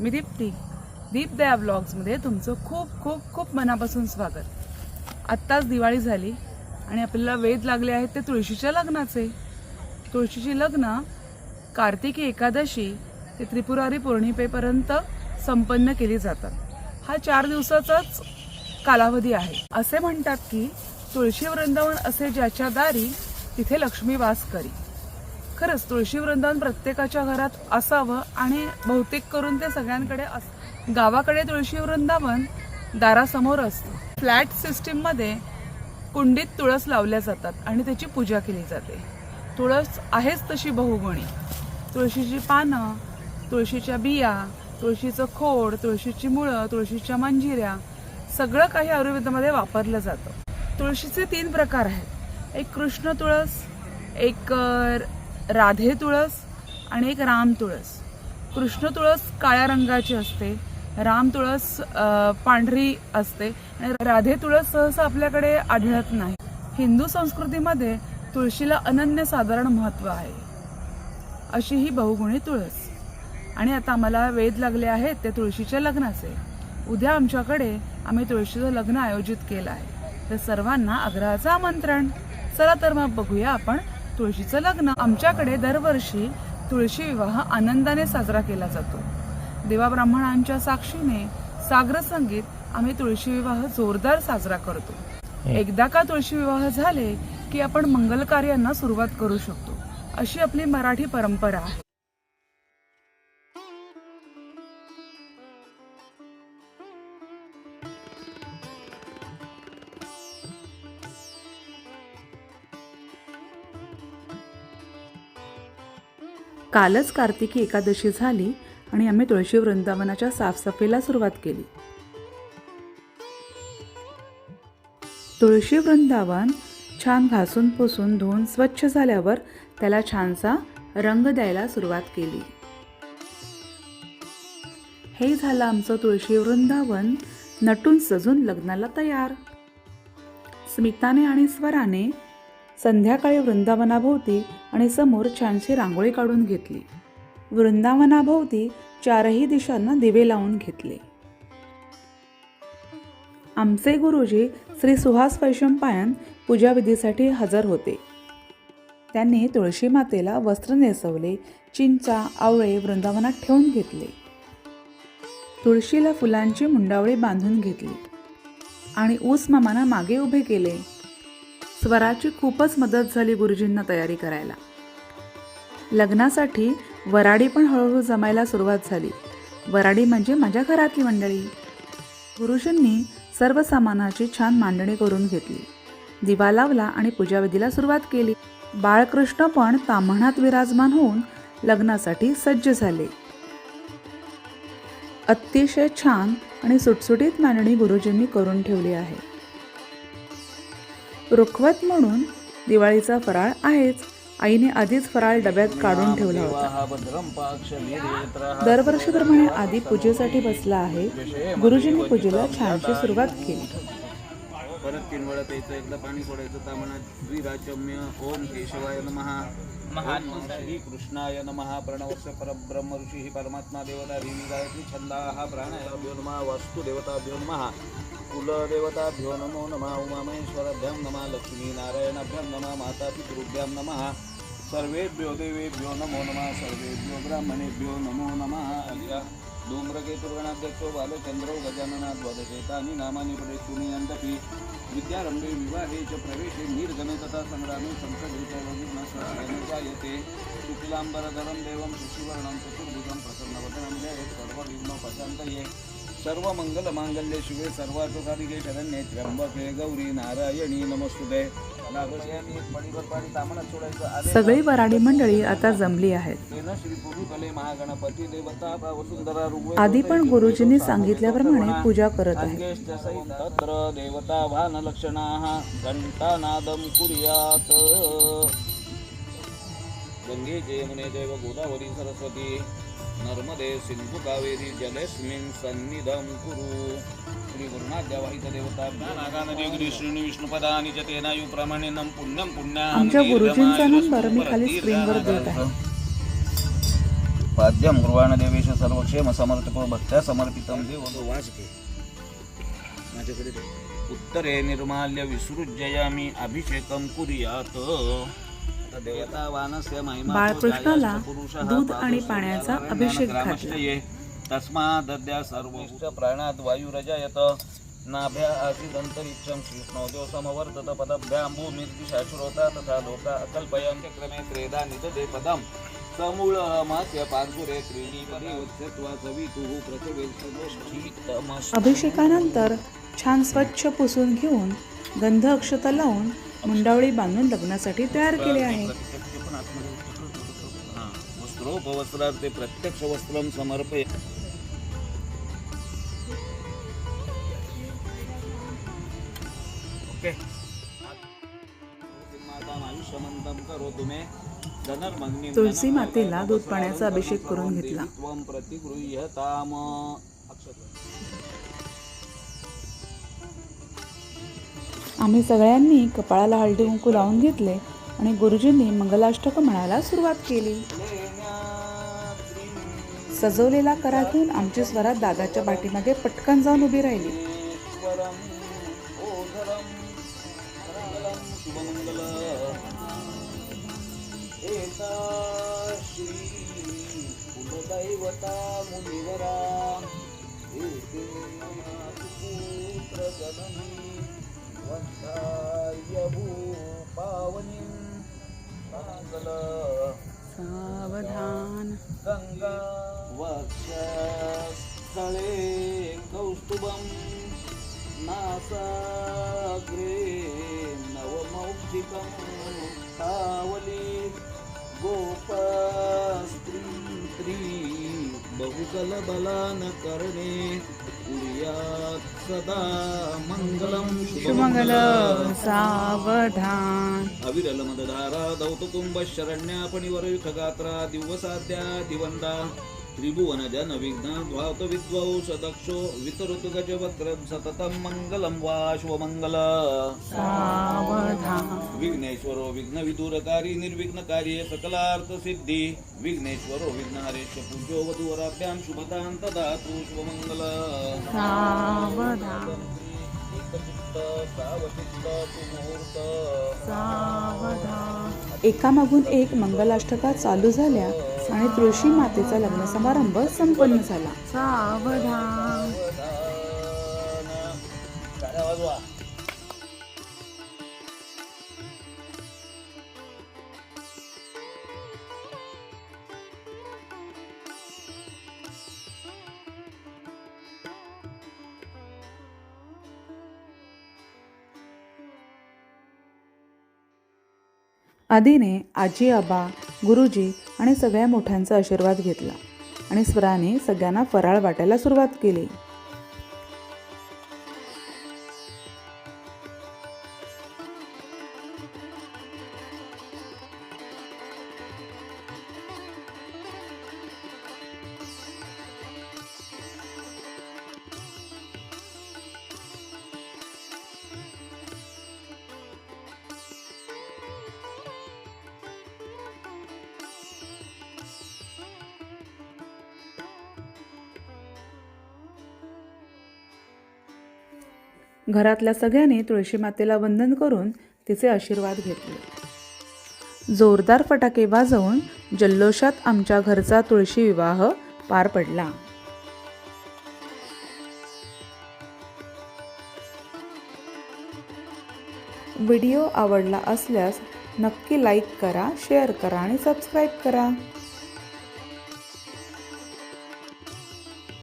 मी दीप्ती. दीपदया ब्लॉग्समध्ये तुमचं खूप खूप खूप मनापासून स्वागत. आत्ताच दिवाळी झाली आणि आपल्याला वेध लागले आहेत ते तुळशीच्या लग्नाचे. तुळशीची लग्न कार्तिकी एकादशी ते त्रिपुरारी पौर्णिमेपर्यंत संपन्न केली जातात. हा चार दिवसाचाच कालावधी आहे. असे म्हणतात की तुळशी वृंदावन असे ज्याच्या दारी तिथे लक्ष्मी वास करी. खरंच तुळशी वृंदावन प्रत्येकाच्या घरात असावं आणि बहुतेक करून ते सगळ्यांकडे अस गावाकडे तुळशी वृंदावन दारासमोर असतं. फ्लॅट सिस्टीममध्ये कुंडीत तुळस लावल्या जातात आणि त्याची पूजा केली जाते. तुळस आहेच तशी बहुगुणी. तुळशीची पानं तुळशीच्या बिया तुळशीचं खोड तुळशीची मुळं तुळशीच्या मंजिऱ्या सगळं काही आयुर्वेदामध्ये वापरलं जातं. तुळशीचे तीन प्रकार आहेत. एक कृष्ण तुळस एक राधे तुळस आणि एक राम तुळस. कृष्ण तुळस काळ्या रंगाची असते राम तुळस पांढरी असते आणि राधे तुळस सहसा आपल्याकडे आढळत नाही. हिंदू संस्कृतीमध्ये तुळशीला अनन्य साधारण महत्त्व आहे. अशी ही बहुगुणी तुळस. आणि आता आम्हाला वेध लागले आहेत ते तुळशीच्या लग्नाचे. उद्या आमच्याकडे आम्ही तुळशीचं लग्न आयोजित केलं आहे. तर सर्वांना आग्रहाचं आमंत्रण. चला तर मग बघूया आपण तुळशीचं लग्न आमच्याकडे दरवर्षी तुळशी विवाह आनंदाने साजरा केला जातो. देवा ब्राह्मणांच्या साक्षीने सागर संगीत आम्ही तुळशी विवाह जोरदार साजरा करतो. एकदा का तुळशी विवाह झाले की आपण मंगल कार्यांना सुरुवात करू शकतो. अशी आपली मराठी परंपरा आहे. कालच कार्तिकी एकादशी झाली आणि आम्ही तुळशी वृंदावनाच्या साफसफाईला सुरुवात केली. तुळशी वृंदावन छान घासून पुसून धुवून स्वच्छ झाल्यावर त्याला छानसा रंग द्यायला सुरुवात केली. हे झालं आमचं तुळशी वृंदावन नटून सजून लग्नाला तयार. स्मिताने आणि स्वराने संध्याकाळी वृंदावनाभोवती आणि समोर छानशी रांगोळी काढून घेतली. वृंदावनाभोवती चारही दिशांना दिवे लावून घेतले. आमचे गुरुजी श्री सुहास वैशंपायन पूजाविधीसाठी हजर होते. त्यांनी तुळशी मातेला वस्त्र नेसवले चिंचा आवळे वृंदावनात ठेवून घेतले. तुळशीला फुलांची मुंडावळी बांधून घेतली आणि ऊस मामाना मागे उभे केले. स्वराची खूपच मदत झाली गुरुजींना तयारी करायला. लग्नासाठी वराडी पण हळूहळू जमायला सुरुवात झाली. वराडी म्हणजे माझ्या घरातली मंडळी. गुरुजींनी सर्व सामानाची छान मांडणी करून घेतली. दिवा लावला आणि पूजाविधीला सुरुवात केली. बाळकृष्ण पण ताम्हणात विराजमान होऊन लग्नासाठी सज्ज झाले. अतिशय छान आणि सुटसुटीत मांडणी गुरुजींनी करून ठेवली आहे. रुखवत म्हणून दिवाळीचा फराळ आहेच. आईने आधीच फराळ डब्यात काढून ठेवला होता. दरवर्षीप्रमाणे आधी पूजेसाठी बसला आहे. गुरुजींनी पूजेला छानशी सुरुवात केली. परत तीन वेळा प्यायचं एकदा पाणी सोडायचं ओम केशवाय महा श्री कृष्णाय नमः. प्रणवस्य परब्रह्म ऋषी परमात्मा देवता देवी गायत्री छंदाः प्राणायाभ्यो नमः. वास्तुदेवताभ्यो नमः. कुलदेवताभ्यो नमो नमः. उमामहेश्वराभ्यां नमः. लक्ष्मीनारायणाभ्यां नमः. मातापितृभ्यां नमः. सर्वेभ्यो देवेभ्यो नमो नमः. सर्वेभ्यो ब्राह्मणेभ्यो नमो नमः. अद्या धूम्रकेतुर्गणाध्यक्षो गजाननाथ गजानना द्वादशेतानि नामानि पठेतुनियन्तपि विद्यारम्भे विवाहे च प्रवेशे निर्गमे तथा सङ्ग्रामे संसदे शुक्लाम्बरधरं देवं शशिवर्णं चतुर्भुजं प्रसन्नवदनं जयेत् सर्वविघ्नोपशान्तये सर्वमङ्गलमाङ्गल्ये शिवे सर्वार्थसाधिके शरण्ये त्र्यंबके गौरी नारायणी आले सगळी वराडी मंडळी आता जमली आहेत. आधी पण गुरुजींनी सांगितल्याप्रमाणे पूजा करत आहे कुर्यात्. गंगे जयमुने देव गोदावरी सरस्वती. नर्मदे सिंधु कावेरी जलेस्मिन् सन्निधं कुरु। श्री गुरुनाथ्यावाहित देवता। नागानदी गिरी श्रीणी विष्णुपदानि च तेनायु प्रमाणेनं पुण्यं पुण्याहं आमच्या गुरुजींचा नंबर मी खाली स्क्रीनवर देत आहे. पाद्यम गुरुवाण देवेश सर्वक्षेम समर्पितो भक्त्या समर्पितम देव। घे माझ्याकडे. उत्तरे निर्माल्य विसृज्ययामी अभिषेकम कुर्यात। बाळकृष्णाला दूध आणि पाण्याचा अभिषेक घातला. तस्मादद्या सर्व प्राणात वायुरजयत. नाभ्या आसीद अंतरिक्षम कृष्णोद्यो समवर्तत पदभ्याम्बू मिर्गी शाश्रोता तथा लोका अकल्पयन्ते. क्रमे त्रेदा निददे पदम. अभिषेकानंतर छान स्वच्छ पुसून घेऊन गंध अक्षता लावून मुंडावळी बांधून लग्नासाठी तयार केले आहे. वस्त्रोपवस्त्रार्थे प्रत्यक्ष वस्त्रम समर्पय. ओके. आयुष्यमंतम करो तुम्ही. तुळशी मातेला दूध पाण्याचा अभिषेक करून घेतला. आम्ही सगळ्यांनी कपाळाला हळदी कुंकू लावून घेतले आणि गुरुजींनी मंगलाष्टक म्हणायला सुरुवात केली. सजवलेला करा घेऊन आमची स्वरात दादाच्या पाठीमागे पटकन जाऊन उभी राहिली. ಮಾತಾ ಮುನಿವರ ಏಕೆ ಮನ ಪುತ್ರ ಜನನಿ ವಂದಾ बहुकलबलान करणे कुर्यात् सदा मङ्गलं शुभमंगल सावधान। अविरल मदधारा दौतकुंभ शरण्यापणिवर गात्रा दिवसाद्या दिवंदा त्रिभुवन जन विघ्न ध्वात विद्वौ सदक्षो वितरुत गजवक्र सततं मङ्गलं वा शुभमङ्गल। सावधान। विघ्नेश्वरो विघ्न विदूरकारी निर्विघ्नकारी सकलार्थ सिद्धी विघ्नेश्वरो विघ्नहरेश पूज्यो वधूवराभ्यां शुभतां ददातु शुभमङ्गल। एकामागून एक मंगलाष्टका चालू झाल्या. आणि तुळशी मातेचा लग्न समारंभ संपन्न झाला. सावधान. आधीने आजी आबा गुरुजी आणि सगळ्या मोठ्यांचा आशीर्वाद घेतला आणि स्वराने सगळ्यांना फराळ वाटायला सुरुवात केली. घरातल्या सगळ्यांनी तुळशी मातेला वंदन करून तिचे आशीर्वाद घेतले. जोरदार फटाके वाजवून जल्लोषात आमच्या घरचा तुळशी विवाह पार पडला. व्हिडिओ आवडला असल्यास नक्की लाईक करा शेअर करा आणि सबस्क्राईब करा.